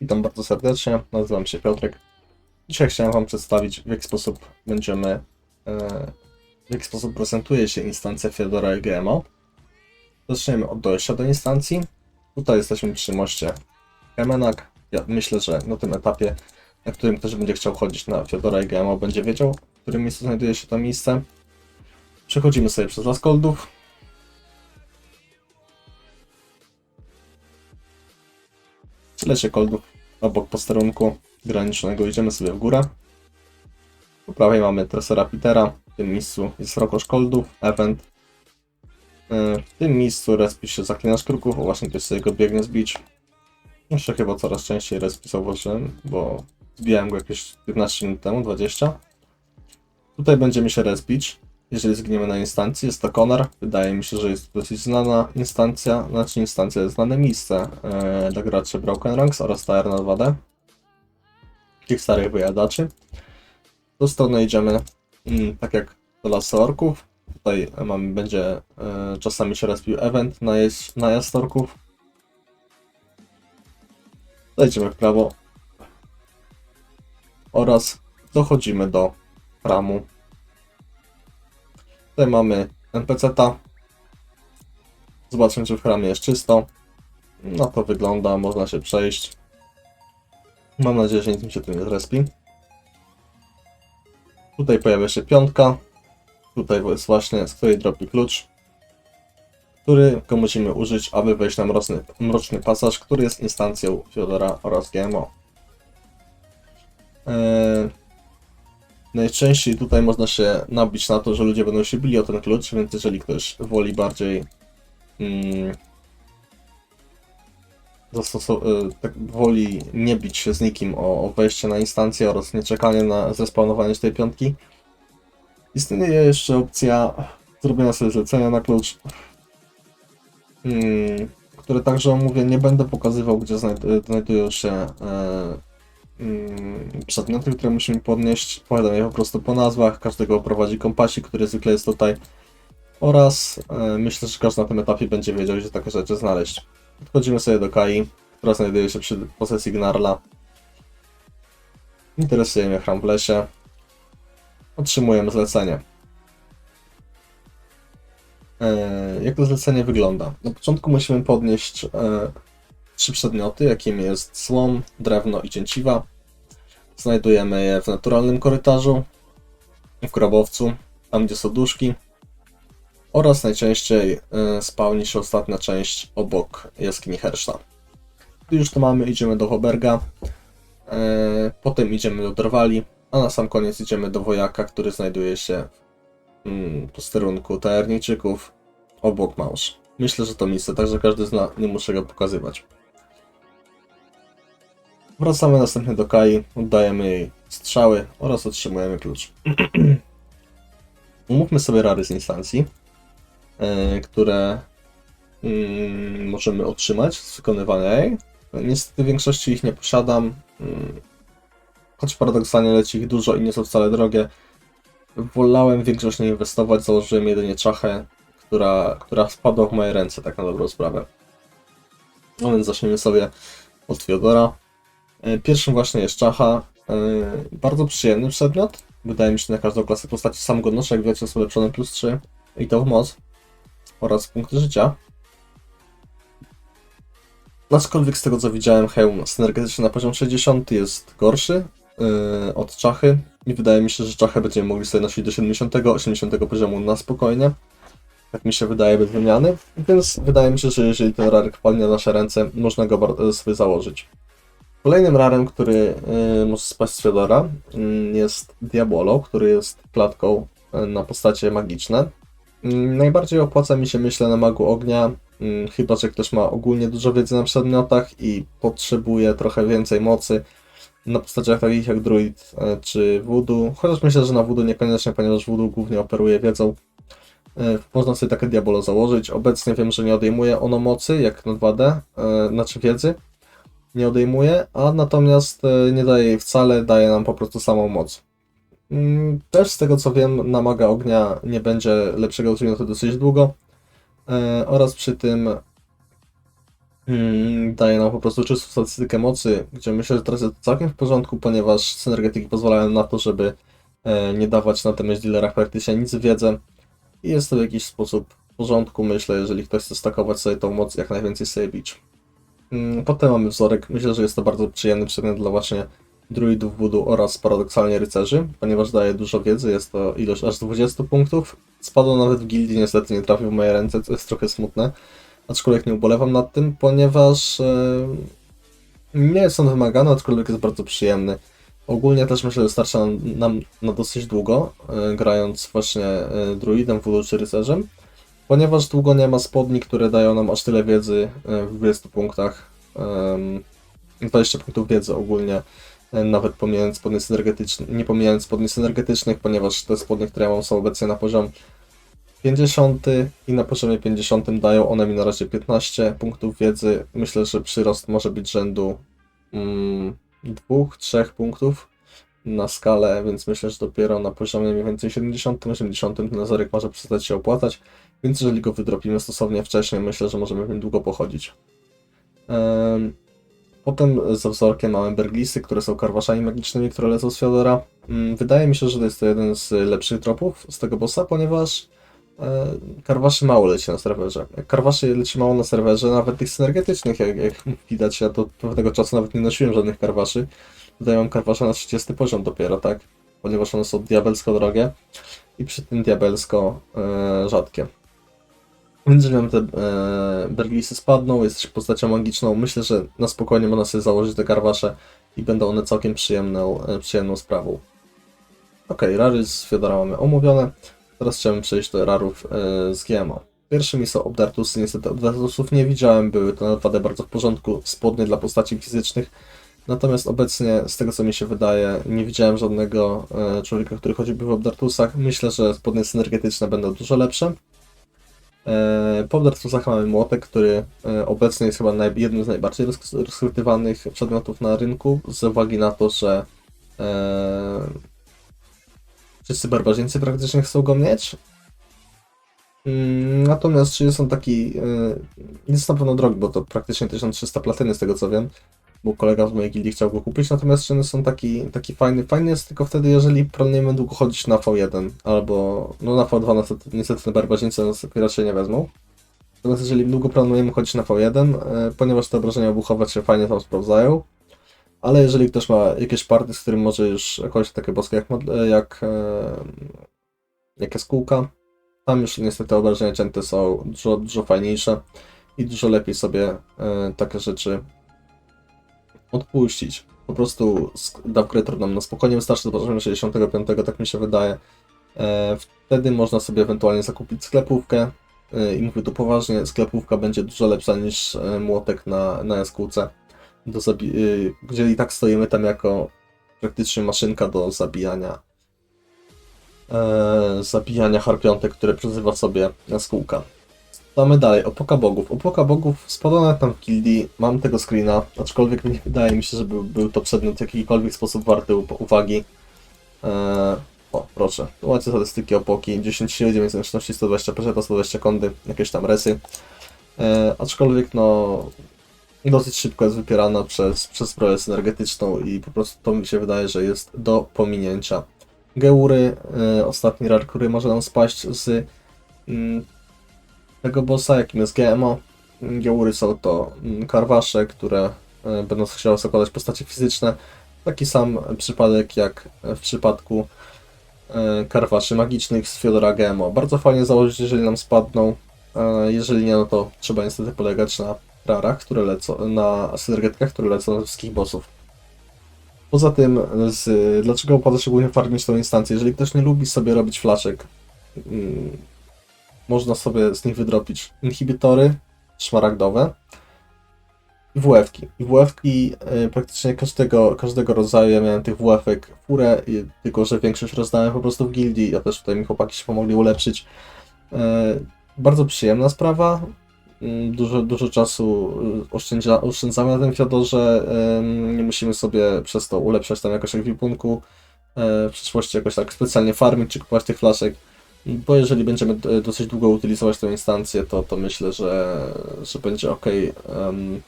Witam bardzo serdecznie, nazywam się Piotrek. Dzisiaj chciałem Wam przedstawić, w jaki sposób będziemy, e, w jaki sposób prezentuje się instancja Fedora i GMO. Zaczniemy od dojścia do instancji. Tutaj jesteśmy przy moście Kemenak. Ja myślę, że na tym etapie, na którym ktoś będzie chciał chodzić na Fedora i GMO, będzie wiedział, w którym miejscu znajduje się to miejsce. Przechodzimy sobie przez Las Tyle się koldów obok posterunku granicznego. Idziemy sobie w górę. Po prawej mamy Tresera Petera. W tym miejscu jest Rokosz Koldów, Event. Yy, W tym miejscu respi się Zaklinacz Kruków. O właśnie ktoś sobie go biegnie zbić. Jeszcze chyba coraz częściej respi zauważyłem, bo zbijałem go jakieś 15 minut temu, 20. Tutaj będziemy się respić. Jeżeli zginiemy na instancji, jest to Konar. Wydaje mi się, że jest dosyć znana instancja, znaczy instancja jest znane miejsce e, dla graczy Broken Ranks oraz Tower na 2D. Tych starych wyjadaczy. Do strony idziemy mm, tak jak do lasu orków. Tutaj mamy, będzie e, czasami się respił event na, jeź, na jazd orków. Zajdziemy w prawo. Oraz dochodzimy do ramu Tutaj mamy NPC-ta. Zobaczmy, czy w chramie jest czysto. No to wygląda, można się przejść. Mam nadzieję, że nic mi się tu nie zrespi. Tutaj pojawia się piątka. Tutaj jest właśnie, z której dropi klucz. Który musimy użyć, aby wejść na mroczny, mroczny pasaż, który jest instancją Fiodora oraz GMO. Eee, Najczęściej tutaj można się nabić na to, że ludzie będą się bili o ten klucz, więc jeżeli ktoś woli bardziej mm, y, tak woli nie bić się z nikim o, o wejście na instancję oraz nie czekanie na zespawnowanie tej piątki, istnieje jeszcze opcja zrobienia sobie zlecenia na klucz, mm, które także omówię. Nie będę pokazywał, gdzie znajd- znajdują się e, przedmioty, które musimy podnieść. Powiadam je po prostu po nazwach. Każdego prowadzi kompasik, który zwykle jest tutaj. Oraz e, myślę, że każdy na tym etapie będzie wiedział, gdzie takie rzeczy znaleźć. Wchodzimy sobie do Kai, która znajduje się przy posesji Gnarla. Interesuje mnie chram w lesie. Otrzymujemy zlecenie. E, jak to zlecenie wygląda? Na początku musimy podnieść e, trzy przedmioty, jakim jest słom, drewno i cięciwa. Znajdujemy je w naturalnym korytarzu, w grobowcu, tam gdzie są duszki. Oraz najczęściej y, spawni się ostatnia część obok jaskini Herszta. Gdy już to mamy, idziemy do Hoberga, y, potem idziemy do Drwali, a na sam koniec idziemy do Wojaka, który znajduje się w mm, posterunku tajerniczyków obok Małż. Myślę, że to miejsce także każdy zna, nie muszę go pokazywać. Wracamy następnie do Kai, oddajemy jej strzały oraz otrzymujemy klucz. Umówmy sobie rary z instancji, e, które mm, możemy otrzymać z wykonywania jej. Niestety w większości ich nie posiadam, mm, choć paradoksalnie leci ich dużo i nie są wcale drogie. Wolałem większość nie inwestować, założyłem jedynie czachę, która, która spadła w moje ręce, tak na dobrą sprawę. No więc zaczniemy sobie od Fiodora. E, Pierwszym właśnie jest czacha. E, Bardzo przyjemny przedmiot. Wydaje mi się, na każdą klasę postaci sam go jak wiecie, jest ulepszony plus 3 i to w moc oraz punkty życia. Aczkolwiek z tego co widziałem, hełm synergetyczny na poziom 60 jest gorszy yy, od czachy i wydaje mi się, że czachę będziemy mogli sobie nosić do 70-80 poziomu na spokojnie. Tak mi się wydaje bez wymiany, więc wydaje mi się, że jeżeli ten rarek wpadnie na nasze ręce, można go sobie założyć. Kolejnym rarem, który y, może spaść z Fedora, y, jest Diabolo, który jest klatką y, na postacie magiczne. Y, najbardziej opłaca mi się, myślę, na magu ognia, chyba że ktoś ma ogólnie dużo wiedzy na przedmiotach i potrzebuje trochę więcej mocy na postaciach takich jak Druid czy Voodoo, chociaż myślę, że na Voodoo niekoniecznie, ponieważ Voodoo głównie operuje wiedzą. Można sobie takie Diabolo założyć. Obecnie wiem, że nie odejmuje ono mocy, jak na 2D, y, znaczy wiedzy nie odejmuje, a natomiast e, nie daje jej wcale, daje nam po prostu samą moc. Mm, Też z tego co wiem, na maga ognia nie będzie lepszego to dosyć długo. E, Oraz przy tym mm, daje nam po prostu czystą statystykę mocy, gdzie myślę, że teraz jest to całkiem w porządku, ponieważ synergetyki pozwalają na to, żeby e, nie dawać na damage dealerach praktycznie nic wiedzę i jest to w jakiś sposób w porządku, myślę, jeżeli ktoś chce stakować sobie tą moc, jak najwięcej sobie bić. Mm, Potem mamy wzorek, myślę, że jest to bardzo przyjemny przedmiot dla właśnie druidów voodoo oraz paradoksalnie rycerzy, ponieważ daje dużo wiedzy, jest to ilość aż 20 punktów. Spadło nawet w gildii, niestety nie trafił w moje ręce, co jest trochę smutne, aczkolwiek nie ubolewam nad tym, ponieważ e, nie jest on wymagany, aczkolwiek jest bardzo przyjemny. Ogólnie też myślę, że starcza nam, nam na dosyć długo, e, grając właśnie e, druidem, voodoo czy rycerzem, ponieważ długo nie ma spodni, które dają nam aż tyle wiedzy e, w 20 punktach. Em, 20 punktów wiedzy ogólnie, e, nawet pomijając spodnie synergetyczne, nie pomijając spodni synergetycznych, ponieważ te spodnie, które ja mam są obecnie na poziom 50 i na poziomie 50 dają one mi na razie 15 punktów wiedzy. Myślę, że przyrost może być rzędu mm, 2-3 punktów na skalę, więc myślę, że dopiero na poziomie mniej więcej 70-80 ten nazorek może przestać się opłacać, więc jeżeli go wydropimy stosownie wcześniej, myślę, że możemy nim długo pochodzić. Em, Potem za wzorkiem mamy Berglisy, które są karwaszami magicznymi, które lecą z Fiodora. Mm, Wydaje mi się, że to jest to jeden z lepszych tropów z tego bossa, ponieważ e, karwaszy mało leci na serwerze. Jak karwaszy leci mało na serwerze, nawet tych synergetycznych, jak, jak widać, ja to pewnego czasu nawet nie nosiłem żadnych karwaszy. Tutaj mam karwasza na 30 poziom dopiero, tak? Ponieważ one są diabelsko drogie i przy tym diabelsko e, rzadkie. Więc nam te e, Berglisy spadną, jesteś postacią magiczną, myślę, że na spokojnie można sobie założyć te karwasze i będą one całkiem przyjemną, e, przyjemną sprawą. Ok, rary z Fiodora mamy omówione. Teraz chciałbym przejść do rarów e, z GMO. Pierwszymi są Obdartusy. Niestety Obdartusów nie widziałem, były to naprawdę bardzo w porządku spodnie dla postaci fizycznych. Natomiast obecnie, z tego co mi się wydaje, nie widziałem żadnego e, człowieka, który chodziłby w Obdartusach. Myślę, że spodnie synergetyczne będą dużo lepsze. E, Po Obdartusach mamy młotek, który e, obecnie jest chyba jednym z najbardziej rozk- rozchwytywanych przedmiotów na rynku, z uwagi na to, że e, wszyscy barbarzyńcy praktycznie chcą go mieć. Mm, Natomiast czy jest on taki, jest na pewno drogi, bo to praktycznie 1300 platyny z tego co wiem, bo kolega z mojej gildii chciał go kupić, natomiast czy one są taki, taki fajny, fajny jest tylko wtedy, jeżeli planujemy długo chodzić na V1, albo, no na V2 niestety, niestety te barbarzyńcy nas raczej nie wezmą. Natomiast jeżeli długo planujemy chodzić na V1, e, ponieważ te obrażenia wybuchowe się fajnie tam sprawdzają, ale jeżeli ktoś ma jakieś party, z którym może już jakoś takie boskie jak, e, jak, e, tam już niestety obrażenia cięte są dużo, dużo fajniejsze i dużo lepiej sobie e, takie rzeczy odpuścić. Po prostu Dawgretor nam na spokojnie wystarczy poziomu 65, tak mi się wydaje. E, wtedy można sobie ewentualnie zakupić sklepówkę. E, I mówię tu poważnie, sklepówka będzie dużo lepsza niż e, młotek na, na jaskółce, do gdzie i tak stoimy tam jako praktycznie maszynka do zabijania zabijania harpiątek, które przezywa sobie jaskółka. Mamy dalej, Opoka Bogów. Opoka Bogów spadła nawet tam w gildii, mam tego screena, aczkolwiek nie wydaje mi się, że był, to przedmiot w jakikolwiek sposób warty uwagi. Eee, o, proszę, macie statystyki Opoki, 10 siły, 9 zręczności, 120 peszeta, 120 kondy, jakieś tam resy. Eee, aczkolwiek no, dosyć szybko jest wypierana przez, przez zbroję synergetyczną i po prostu to mi się wydaje, że jest do pominięcia. Geury, e, ostatni rar, który może nam spaść z mm, tego bossa, jakim jest GMO. Geury są to mm, karwasze, które e, będą chciały zakładać postacie fizyczne. Taki sam przypadek jak w przypadku e, karwaszy magicznych z Fiodora GMO. Bardzo fajnie założyć, jeżeli nam spadną. E, Jeżeli nie, no to trzeba niestety polegać na rarach, które lecą, na synergetykach, które lecą na wszystkich bossów. Poza tym, z, dlaczego opłaca się głównie farmić tą instancję? Jeżeli ktoś nie lubi sobie robić flaszek, mm, można sobie z nich wydropić inhibitory szmaragdowe i WF-ki. I WF-ki y, praktycznie każdego, każdego rodzaju, ja miałem tych WF-ek furę, tylko że większość rozdałem po prostu w gildii, ja też tutaj mi chłopaki się pomogli ulepszyć. Y, bardzo przyjemna sprawa, Mm, dużo, dużo czasu oszczędza, oszczędzamy na tym Fiodorze. Nie musimy sobie przez to ulepszać tam jakoś ekwipunku. e, W przyszłości jakoś tak specjalnie farmić czy kupować tych flaszek. Bo jeżeli będziemy e, dosyć długo utylizować tę instancję, to, to myślę, że, że będzie ok. em,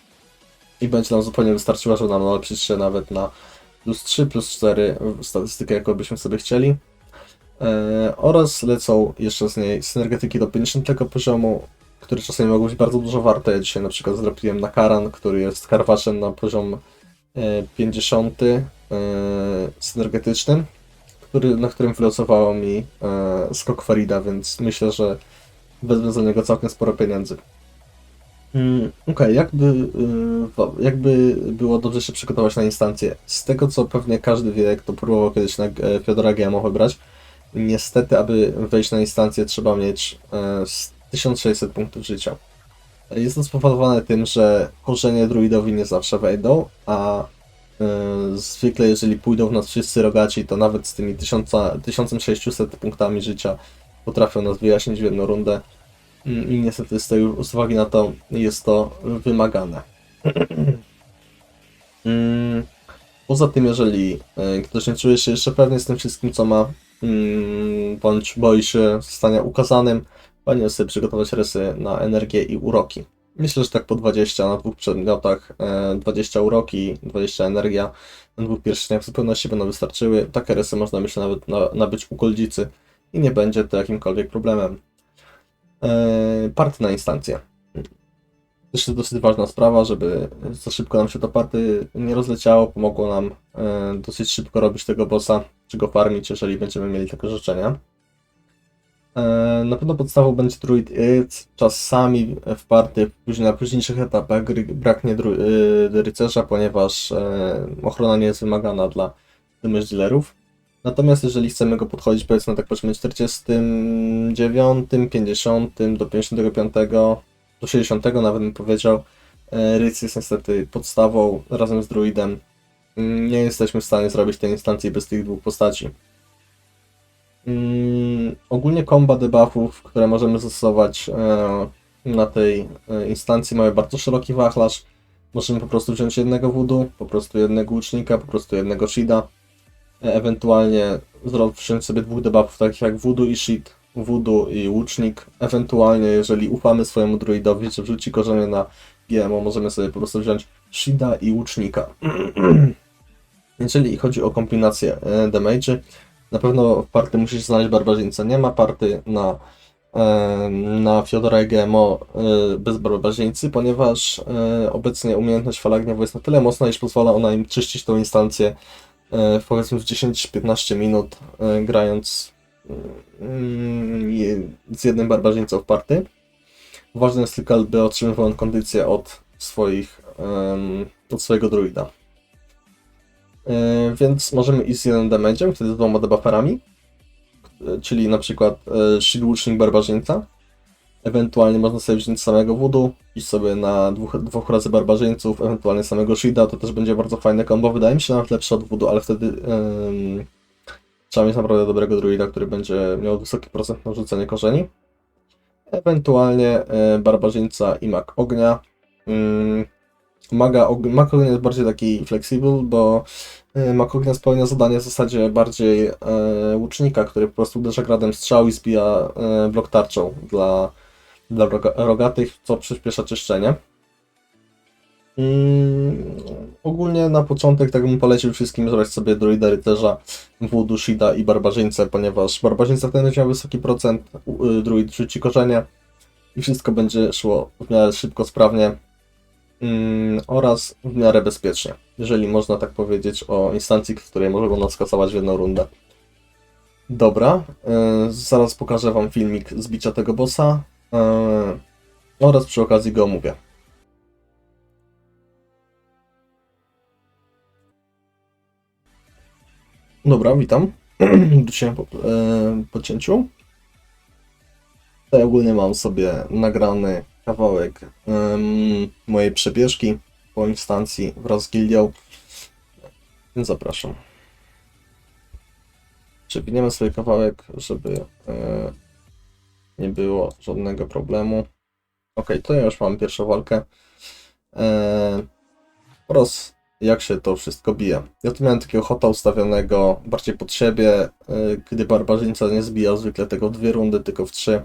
I będzie nam zupełnie wystarczyła, żeby nam nalepszyć się nawet na plus 3, plus 4 w statystykę, jaką byśmy sobie chcieli. E, oraz lecą jeszcze z niej synergetyki do 50 poziomu, które czasami mogą być bardzo dużo warte. Ja dzisiaj na przykład zrobiłem na Karan, który jest karwaczem na poziom e, 50 e, synergetycznym, który, na którym wylosowało mi e, skok Farida, więc myślę, że wezmę za niego całkiem sporo pieniędzy. Mm, Okej, jakby, y, jakby było dobrze się przygotować na instancję? Z tego co pewnie każdy wie, kto próbował kiedyś na e, Fiodora GMO wybrać, niestety, aby wejść na instancję trzeba mieć e, z 1600 punktów życia. Jest to spowodowane tym, że korzenie druidowi nie zawsze wejdą, a zwykle jeżeli pójdą w nas wszyscy rogaci, to nawet z tymi 1000, 1600 punktami życia potrafią nas wyjaśnić w jedną rundę. Mm, I niestety z, tej, uwagi na to jest to wymagane. Mm, Poza tym, jeżeli e, ktoś nie czuje się jeszcze pewnie z tym wszystkim, co ma, mm, bądź boi się zostania ukazanym, powinien sobie przygotować rysy na energię i uroki. Myślę, że tak po 20 na dwóch przedmiotach, e, 20 uroki, 20 energia na dwóch pierścieniach w zupełności będą wystarczyły. Takie rysy można myślę nawet na, nabyć u goldzicy i nie będzie to jakimkolwiek problemem. E, Party na instancję. Też jest dosyć ważna sprawa, żeby za szybko nam się to party nie rozleciało. Pomogło nam e, dosyć szybko robić tego bossa, czy go farmić, jeżeli będziemy mieli takie życzenia. E, Na pewno podstawą będzie Druid. Czasami w party, później na późniejszych etapach gry braknie dru- y, rycerza, ponieważ e, ochrona nie jest wymagana dla damage dealerów. Natomiast jeżeli chcemy go podchodzić powiedzmy tak poziomie 49, 50 do 55, do 60 nawet bym powiedział, e, Ryc jest niestety podstawą razem z druidem. Mm, Nie jesteśmy w stanie zrobić tej instancji bez tych dwóch postaci. Mm, ogólnie komba debuffów, które możemy zastosować e, na tej e, instancji mają bardzo szeroki wachlarz. Możemy po prostu wziąć jednego wudu, po prostu jednego łucznika, po prostu jednego shida. E, Ewentualnie wziąć sobie dwóch debuffów, takich jak voodoo i shit, voodoo i łucznik. Ewentualnie, jeżeli ufamy swojemu druidowi, że wrzuci korzenie na GMO, możemy sobie po prostu wziąć shida i łucznika. jeżeli chodzi o kombinację e, damage'y, na pewno w party musisz znaleźć barbarzyńcę. Nie ma party na, na Fiodora i GMO e, bez barbarzyńcy, ponieważ e, obecnie umiejętność fala gniewu jest na tyle mocna, iż pozwala ona im czyścić tą instancję e, powiedzmy w 10-15 minut, grając mm, z jednym barbarzyńcą w party. Ważne jest tylko, aby otrzymywał on kondycję od swoich, od swojego druida. E, więc możemy iść z jednym damage'em, wtedy z dwoma debufferami, e, czyli na przykład e, shield łucznik barbarzyńca. Ewentualnie można sobie wziąć samego voodoo, iść sobie na dwóch, dwóch razy barbarzyńców, ewentualnie samego shielda, to też będzie bardzo fajne combo. Wydaje mi się nawet lepsze od voodoo, ale wtedy em, trzeba mieć naprawdę dobrego druida, który będzie miał wysoki procent na rzucenie korzeni. Ewentualnie e, barbarzyńca i mak ognia. Mm, Maga, jest bardziej taki flexible, bo y, mag ognia spełnia zadanie w zasadzie bardziej e, łucznika, który po prostu uderza gradem strzał i zbija e, blok tarczą dla, dla roga, rogatych, co przyspiesza czyszczenie. Mm, ogólnie na początek tak bym polecił wszystkim zrobić sobie druida rycerza, voodoo, shida i barbarzyńcę, ponieważ barbarzyńca wtedy będzie miał wysoki procent, y, druid rzuci korzenie i wszystko będzie szło w miarę szybko, sprawnie oraz w miarę bezpiecznie, jeżeli można tak powiedzieć o instancji, w której mogą nas kasować w jedną rundę. Dobra, y, zaraz pokażę Wam filmik z bicia tego bossa y, oraz przy okazji go omówię. Dobra, witam. Wróciłem po, e, po cięciu. Tutaj ogólnie mam sobie nagrany kawałek em, mojej przebieżki po instancji wraz z gildią. Więc zapraszam. Przewiniemy sobie kawałek, żeby e, nie było żadnego problemu. Ok, to ja już mam pierwszą walkę. E, oraz jak się to wszystko bije. Ja tu miałem takiego hota ustawionego bardziej pod siebie, y, gdy barbarzyńca nie zbijał zwykle tego w dwie rundy, tylko w trzy.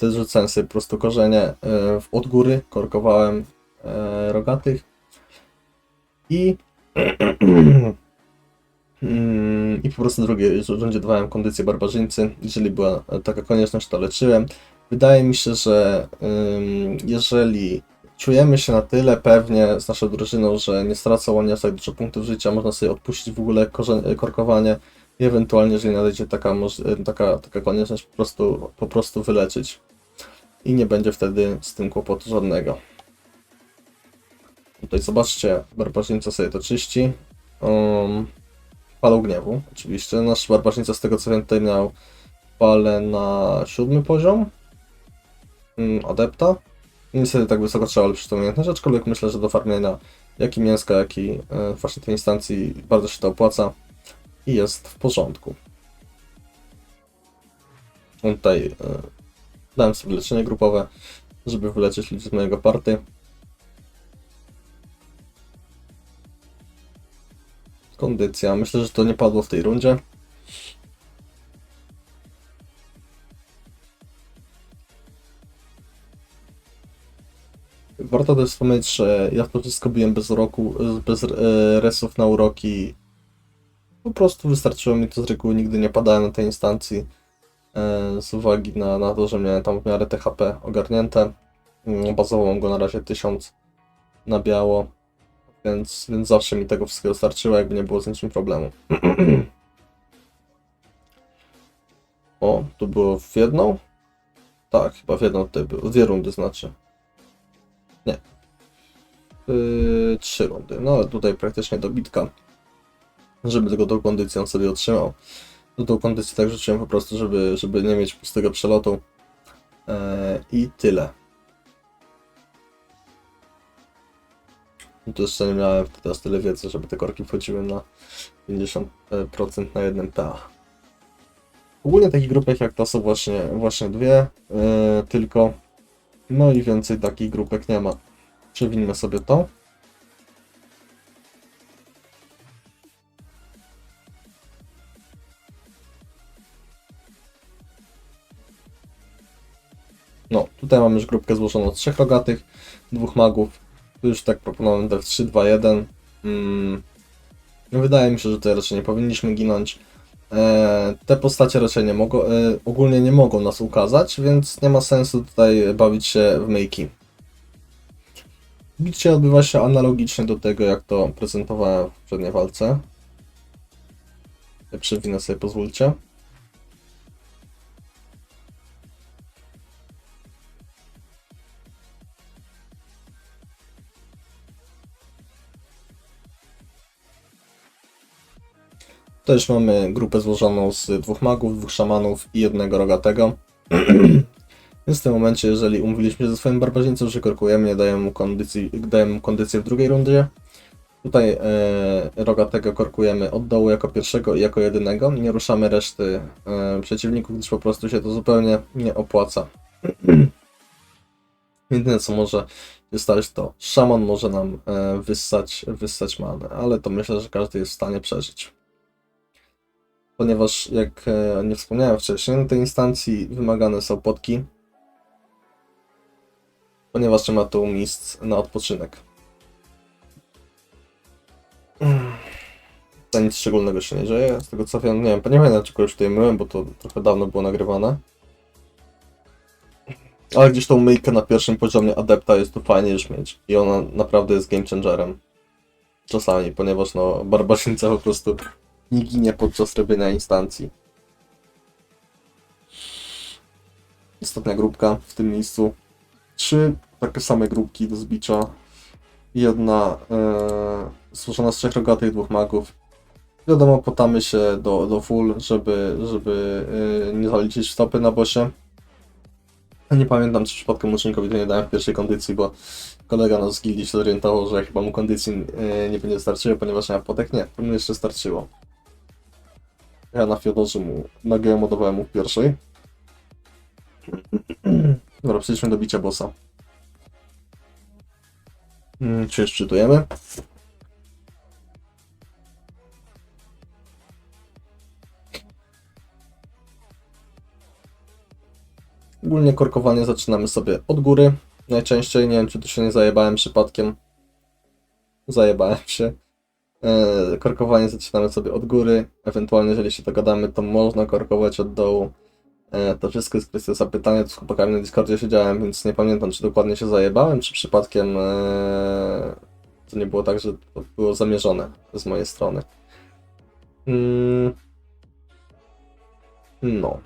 Wtedy rzucałem sobie po prostu korzenie y, w- od góry, korkowałem y, rogatych i I po prostu w drugiej rundzie dawałem kondycję barbarzyńcy. Jeżeli była taka konieczność, to leczyłem. Wydaje mi się, że jeżeli czujemy się na tyle pewnie z naszą drużyną, że nie stracą oni aż tak dużo punktów życia, można sobie odpuścić w ogóle korkowanie i ewentualnie, jeżeli nadejdzie taka, taka, taka konieczność, po prostu, po prostu wyleczyć. I nie będzie wtedy z tym kłopotu żadnego. Tutaj zobaczcie, barbarzyńca sobie to czyści. Um, gniewu, oczywiście. Nasz barbarzyńca, z tego co wiem, tutaj miał falę na siódmy poziom mm, adepta. Niestety tak wysoko trzeba ulepszyć tą umiejętność, aczkolwiek myślę, że do farmienia jak i mięska, jak i e, właśnie tej instancji bardzo się to opłaca i jest w porządku. Tutaj e, dałem sobie leczenie grupowe, żeby wyleczyć ludzi z mojego party. Kondycja. Myślę, że to nie padło w tej rundzie. Warto też wspomnieć, że ja to wszystko biłem bez uroku, bez e, resów na uroki. Po prostu wystarczyło mi to z reguły, nigdy nie padałem na tej instancji. E, z uwagi na, na to, że miałem tam w miarę THP ogarnięte. Mm, Bazowo mam go na razie 1000 na biało. Więc, więc zawsze mi tego wszystkiego starczyło, jakby nie było z niczym problemu. o, tu było w jedną? Tak, chyba w jedną tutaj było. Dwie rundy znaczy. Nie. Yy, trzy rundy. No ale tutaj praktycznie dobitka. Żeby tego tą kondycję on sobie otrzymał. Do tą kondycję tak rzuciłem po prostu, żeby, żeby nie mieć pustego przelotu. Yy, I tyle. No to jeszcze nie miałem teraz tyle wiedzy, żeby te korki wchodziły na 50% na jednym PA. Ogólnie takich grupek jak ta są właśnie, właśnie dwie, yy, tylko. No i więcej takich grupek nie ma. Przewinmy sobie to. No, tutaj mamy już grupkę złożoną z trzech rogatych, dwóch magów, tu już tak proponowałem tak 3, 2, 1. Mm. No wydaje mi się, że tutaj raczej nie powinniśmy ginąć. E, te postacie raczej nie mogą, e, ogólnie nie mogą nas ukazać, więc nie ma sensu tutaj bawić się w myjki. Bicie odbywa się analogicznie do tego, jak to prezentowałem w poprzedniej walce. Przewinę sobie, pozwólcie. Też mamy grupę złożoną z dwóch magów, dwóch szamanów i jednego rogatego. Więc w tym momencie, jeżeli umówiliśmy się ze swoim barbarzyńcą, że korkujemy, nie dajemy mu, kondycji, dajemy mu kondycję w drugiej rundzie. Tutaj e, rogatego korkujemy od dołu jako pierwszego i jako jedynego. Nie ruszamy reszty e, przeciwników, gdyż po prostu się to zupełnie nie opłaca. Jedyne co może się stać to szaman może nam e, wyssać, wyssać manę, ale to myślę, że każdy jest w stanie przeżyć ponieważ jak e, nie wspomniałem wcześniej, na tej instancji wymagane są potki, ponieważ nie ma tu miejsc na odpoczynek. To nic szczególnego się nie dzieje, z tego co wiem, nie wiem, nie pamiętam czego już tutaj myłem, bo to trochę dawno było nagrywane. Ale gdzieś tą myjkę na pierwszym poziomie adepta jest tu fajnie już mieć i ona naprawdę jest game changerem. Czasami, ponieważ no barbarzyńca po prostu nie ginie podczas robienia instancji. Ostatnia grupka w tym miejscu. Trzy takie same grupki do zbicia. Jedna e, złożona z trzech rogatych, dwóch magów. Wiadomo, potamy się do, do full, żeby, żeby e, nie zaliczyć stopy na bosie. Nie pamiętam, czy przypadkiem ucznikowi to nie dałem w pierwszej kondycji, bo kolega nas z gildii się zorientował, że chyba mu kondycji e, nie będzie starczyło, ponieważ nie ma potek. Nie, mu jeszcze starczyło. Ja na Fiodorze mu, na GMO dawałem mu pierwszej. Dobra, przejdźmy do bicia bossa. Mm, czy już czytujemy? Ogólnie korkowanie zaczynamy sobie od góry. Najczęściej, nie wiem czy tu się nie zajebałem przypadkiem. Zajebałem się. E, Korkowanie zaczynamy sobie od góry. Ewentualnie, jeżeli się dogadamy, to można korkować od dołu. E, To wszystko jest kwestia zapytania. Z chłopakami na Discordzie siedziałem, więc nie pamiętam, czy dokładnie się zajebałem, czy przypadkiem e, to nie było tak, że to było zamierzone z mojej strony. Mm. No.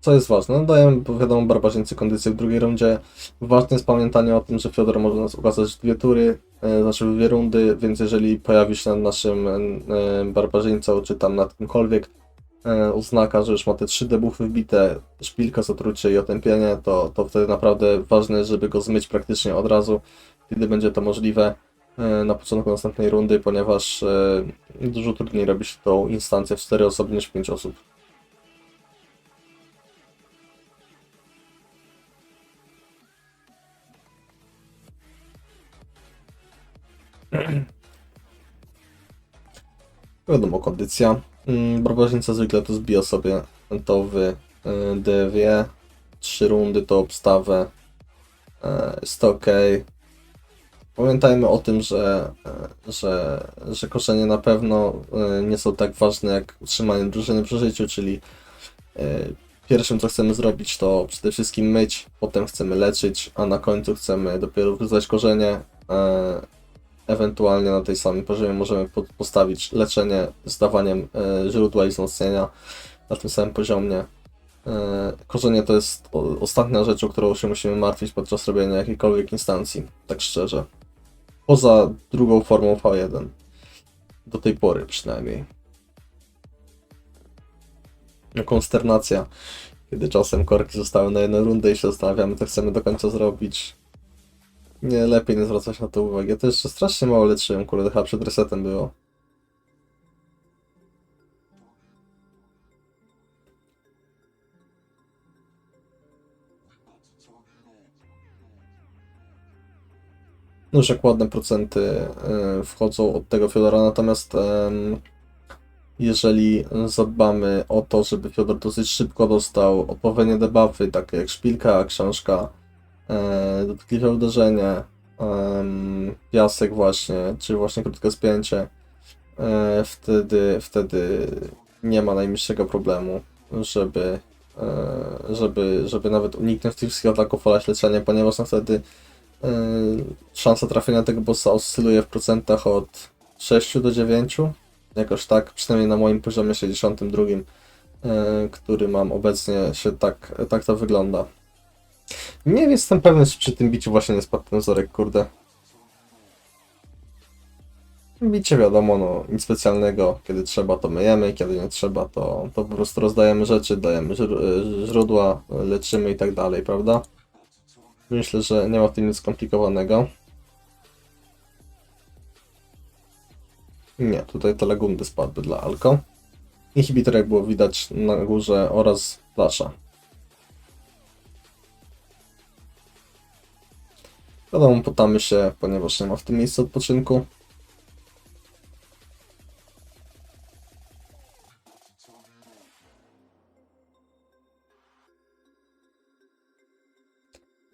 Co jest ważne? No dajemy, wiadomo, barbarzyńcy kondycję w drugiej rundzie. Ważne jest pamiętanie o tym, że Fiodor może nas ukazać dwie tury, znaczy dwie rundy, więc jeżeli pojawi się na naszym e, barbarzyńcu, czy tam na kimkolwiek e, oznaka, że już ma te trzy debuffy wbite, szpilka, zatrucie i otępienie, to, to wtedy naprawdę ważne żeby go zmyć praktycznie od razu, kiedy będzie to możliwe e, na początku następnej rundy, ponieważ e, dużo trudniej robi się tą instancję w 4 osoby niż 5 osób. Wiadomo, kondycja. Mm, Barbarzyńca zwykle to zbija sobie to w y, DW. Trzy rundy to obstawę. E, Jest ok. Pamiętajmy o tym, że, e, że, że koszenie na pewno e, nie są tak ważne jak utrzymanie drużyny przy życiu, czyli pierwszym co chcemy zrobić to przede wszystkim myć, potem chcemy leczyć, a na końcu chcemy dopiero wyzwać korzenie. Ewentualnie na tej samej poziomie możemy po- postawić leczenie z dawaniem e, źródła i wzmocnienia na tym samym poziomie. E, korzenie to jest ostatnia rzecz, o którą się musimy martwić podczas robienia jakiejkolwiek instancji, tak szczerze. Poza drugą formą V1. Do tej pory przynajmniej. No, konsternacja, kiedy czasem korki zostały na jedną rundę i się zastanawiamy, co chcemy do końca zrobić. Nie, lepiej nie zwracać na to uwagi. Ja to jeszcze strasznie mało leczyłem, kurde, chyba przed resetem było. No już jak ładne procenty y, wchodzą od tego Fiodora, natomiast jeżeli zadbamy o to, żeby Fiodor dosyć szybko dostał odpowiednie debuffy, takie jak szpilka, książka, e, dotkliwe uderzenie, piasek właśnie, czy właśnie krótkie spięcie, e, wtedy, wtedy nie ma najmniejszego problemu, żeby, e, żeby, żeby nawet uniknąć tych wszystkich ataków olać leczenie, ponieważ no wtedy e, szansa trafienia tego bossa oscyluje w procentach od 6 do 9, jakoś tak, przynajmniej na moim poziomie 62, e, który mam obecnie, się tak, tak to wygląda. Nie jestem pewny, czy przy tym biciu właśnie nie spadł ten wzorek, kurde. Bicie wiadomo, no nic specjalnego, kiedy trzeba to myjemy, kiedy nie trzeba to, to po prostu rozdajemy rzeczy, dajemy y, źródła, leczymy i tak dalej, prawda? Myślę, że nie ma w tym nic skomplikowanego. Nie, tutaj te legundy spadły dla Alko. Inhibitor jak było widać na górze oraz flasza. Wiadomo, potamy się, ponieważ nie ma w tym miejsca odpoczynku.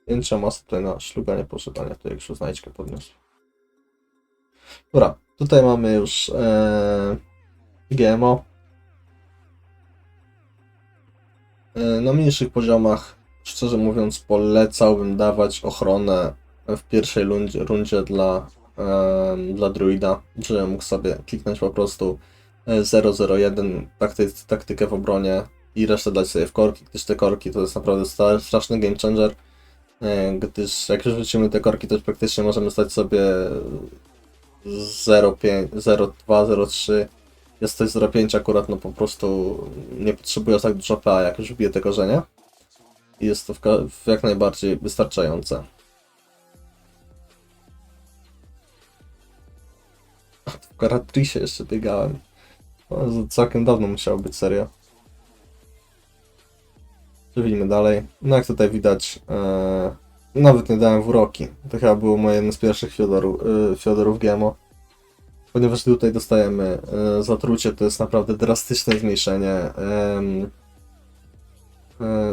Piętrza masa tutaj na szluganie, poszypanie, to jak już znajdźkę podniósł. Dobra, tutaj mamy już e, GMO. E, na mniejszych poziomach, szczerze mówiąc, polecałbym dawać ochronę w pierwszej rundzie, rundzie dla, dla druida, żeby mógł sobie kliknąć po prostu e, 001 takty, taktykę w obronie i resztę dać sobie w korki, gdyż te korki to jest naprawdę straszny game changer, e, gdyż jak już wrzucimy te korki, to praktycznie możemy stać sobie 0,5, 0,2, 0,3 jest coś 0,5 akurat, no po prostu nie potrzebuję tak dużo PA, jak już wbiję te korzenie. I jest to w, w jak najbardziej wystarczające. W Karatrisie jeszcze biegałem. To całkiem dawno musiało być serio. Przejdźmy dalej. No jak tutaj widać, e, nawet nie dałem w uroki. To chyba było moje jedno z pierwszych Fiodoru, e, Fiodorów GMO. Ponieważ tutaj dostajemy e, zatrucie, to jest naprawdę drastyczne zmniejszenie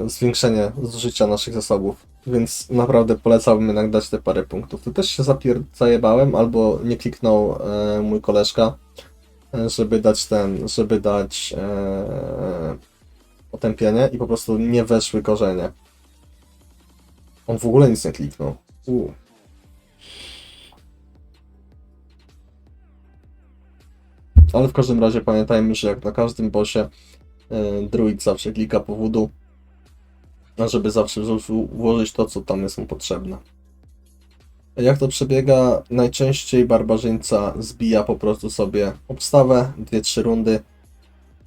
zwiększenie zużycia naszych zasobów. Więc naprawdę polecałbym jednak dać te parę punktów. Tu też się zapier- zajebałem, albo nie kliknął e, mój koleżka, e, żeby dać ten, żeby dać e, i po prostu nie weszły korzenie. On w ogóle nic nie kliknął. U. Ale w każdym razie pamiętajmy, że jak na każdym bossie e, druid zawsze klika po a żeby zawsze włożyć to, co tam jest mu potrzebne. Jak to przebiega? Najczęściej barbarzyńca zbija po prostu sobie obstawę, 2-3 rundy.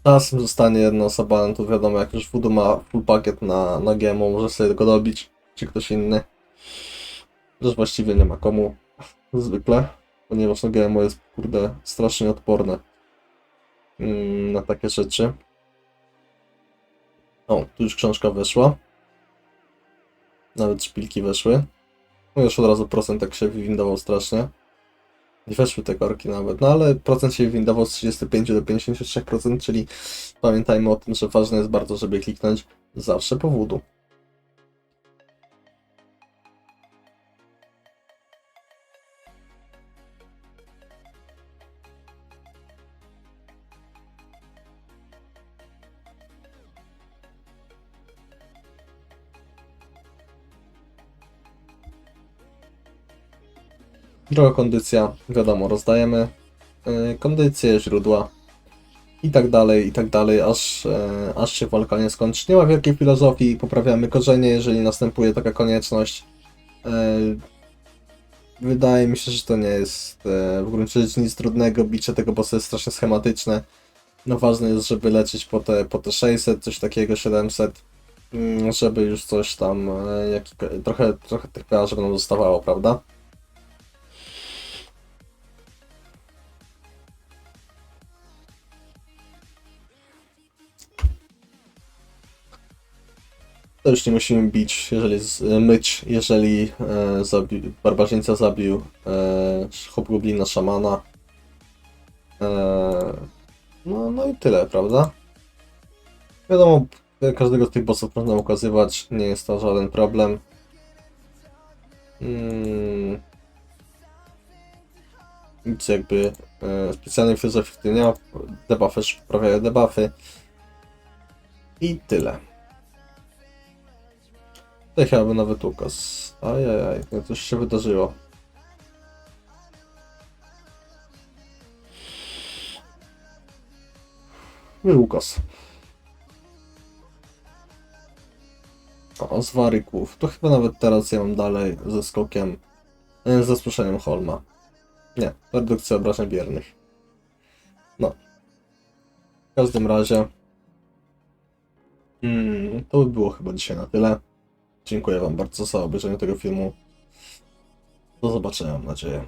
Czasem zostanie jedna osoba, no to wiadomo, jak już voodoo ma full pakiet na, na GMO, może sobie go dobić, czy ktoś inny. Też właściwie nie ma komu, zwykle, ponieważ no GMO jest, kurde, strasznie odporne mm, na takie rzeczy. O, tu już książka weszła. Nawet szpilki weszły. No już od razu procent tak się wywindował strasznie. Nie weszły te korki nawet, no ale procent się wywindował z 35 do 53%, czyli pamiętajmy o tym, że ważne jest bardzo, żeby kliknąć zawsze po Droga kondycja, wiadomo, rozdajemy yy, kondycję, źródła i tak dalej, i tak dalej, aż, e, aż się walka nie skończy. Nie ma wielkiej filozofii, poprawiamy korzenie, jeżeli następuje taka konieczność. E, Wydaje mi się, że to nie jest e, w gruncie rzeczy nic trudnego, bicie tego bossa jest strasznie schematyczne. No ważne jest, żeby lecieć po te, po te 600, coś takiego, 700, mm, żeby już coś tam, e, jak, trochę, trochę tych PA, żeby nam zostawało, prawda? To już nie musimy bić, jeżeli z, myć, jeżeli e, zabi, barbarzyńca zabił e, hobgoblina szamana. E, no, no i tyle, prawda? Wiadomo, każdego z tych bossów można ukazywać, nie jest to żaden problem. Mm. Nic jakby e, specjalnej filozofii nie ma. Debuffy debuffy. I tyle. To chyba by nawet ukaz. Ajajaj, no coś się wydarzyło. I ukaz. O, z waryków. To chyba nawet teraz ja mam dalej ze skokiem. e, Ze spuszeniem Holma. Nie, redukcja obrażeń biernych. No. W każdym razie. Mm, to by było chyba dzisiaj na tyle. Dziękuję Wam bardzo za obejrzenie tego filmu. Do zobaczenia, mam nadzieję.